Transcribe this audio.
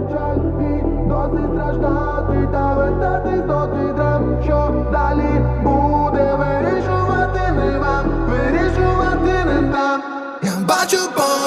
печальні, досить страждати та вертатись до тих драм, що далі буде вирішувати не вам, вирішувати не там. Я бачу по.